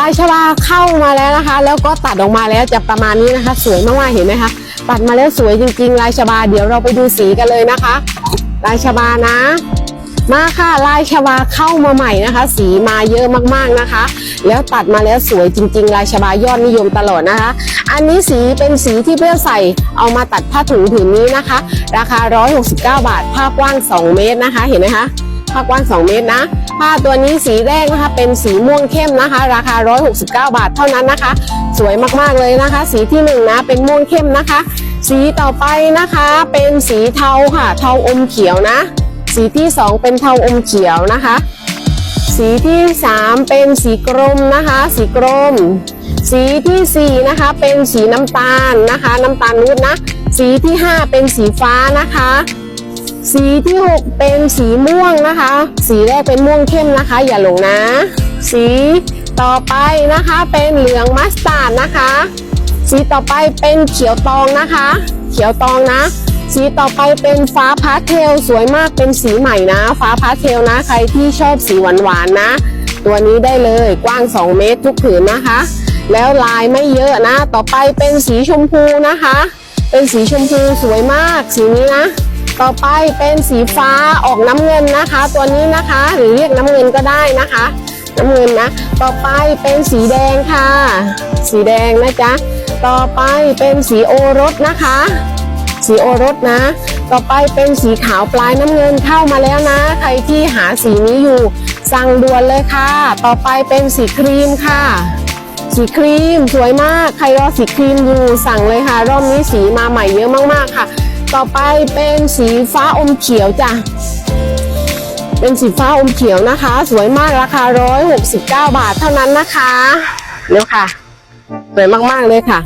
ลายชวาเข้ามาแล้วนะคะ แล้วก็ตัดออกมาแล้วจะประมาณนี้นะคะ สวยมากๆเห็นไหมคะตัดมาแล้วสวยจริง ๆ ลายชบาเดี๋ยวเราไปดูสีกันเลยนะคะ ลายชบานะ มาค่ะลายชวาเข้ามาใหม่นะคะ สีมาเยอะมากๆนะคะ แล้วตัดมาแล้วสวยจริง ๆ ลายชบายอดนิยมตลอดนะคะ อันนี้สีเป็นสีที่เพื่อใส่เอามาตัดผ้าถุงผืนนี้นะคะ ราคา 169 บาท ผ้ากว้าง 2 เมตรนะคะ เห็นไหมคะ ผ้ากว้าง 2 เมตรนะผ้าตัวนี้สีแรกนะคะ เป็นสีม่วงเข้มนะคะ ราคา 169 บาทเท่านั้นนะคะ สวยมากๆเลยนะคะ สีที่หนึ่งนะเป็นม่วงเข้มนะคะ สีต่อไปนะคะเป็นสีเทาค่ะเทาอมเขียวนะ สีที่สองเป็นเทาอมเขียวนะคะ สีที่สามเป็นสีกรมนะคะ สีกรม สีที่สี่นะคะ เป็นสีน้ำตาลนะคะ น้ำตาลนุดนะ สีที่ห้าเป็นสีฟ้านะคะ สีที่หกเป็นสีม่วงนะคะ สีแรกเป็นม่วงเข้มนะคะ อย่าหลงนะ สีต่อไปนะคะเป็นเหลืองมัสตาร์ดนะคะ สีต่อไปเป็นเขียวตองนะคะ เขียวตองนะ สีต่อไปเป็นฟ้าพาสเทลสวยมากเป็นสีใหม่นะ ฟ้าพาสเทลนะ ใครที่ชอบสีหวานๆนะ ตัวนี้ได้เลยกว้าง 2 เมตรทุกผืนนะคะ แล้วลายไม่เยอะนะ ต่อไปเป็นสีชมพูนะคะ เป็นสีชมพูสวยมากสีนี้นะ ต่อไปเป็นสีฟ้าออกน้ำเงินนะคะ ตัวนี้นะคะ หรือเรียกน้ำเงินก็ได้นะคะ น้ำเงินนะต่อไปเป็นสีแดงค่ะ สีแดงนะจ๊ะต่อไปเป็นสีโอรสนะคะ สีโอรสนะ ต่อไปเป็นสีขาวปลายน้ำเงินเข้ามาแล้วนะ ใครที่หาสีนี้อยู่สั่งด่วนเลยค่ะ ต่อไปเป็นสีครีมค่ะ สีครีมสวยมากใครรอสีครีมอยู่สั่งเลยค่ะรอบนี้สีมาใหม่เยอะมากๆค่ะ ต่อไปเป็นสีฟ้าอมเขียวจ้ะ เป็นสีฟ้าอมเขียวนะคะ สวยมากราคา 169 บาทเท่านั้นนะคะเร็วค่ะ สวยมากๆเลยค่ะ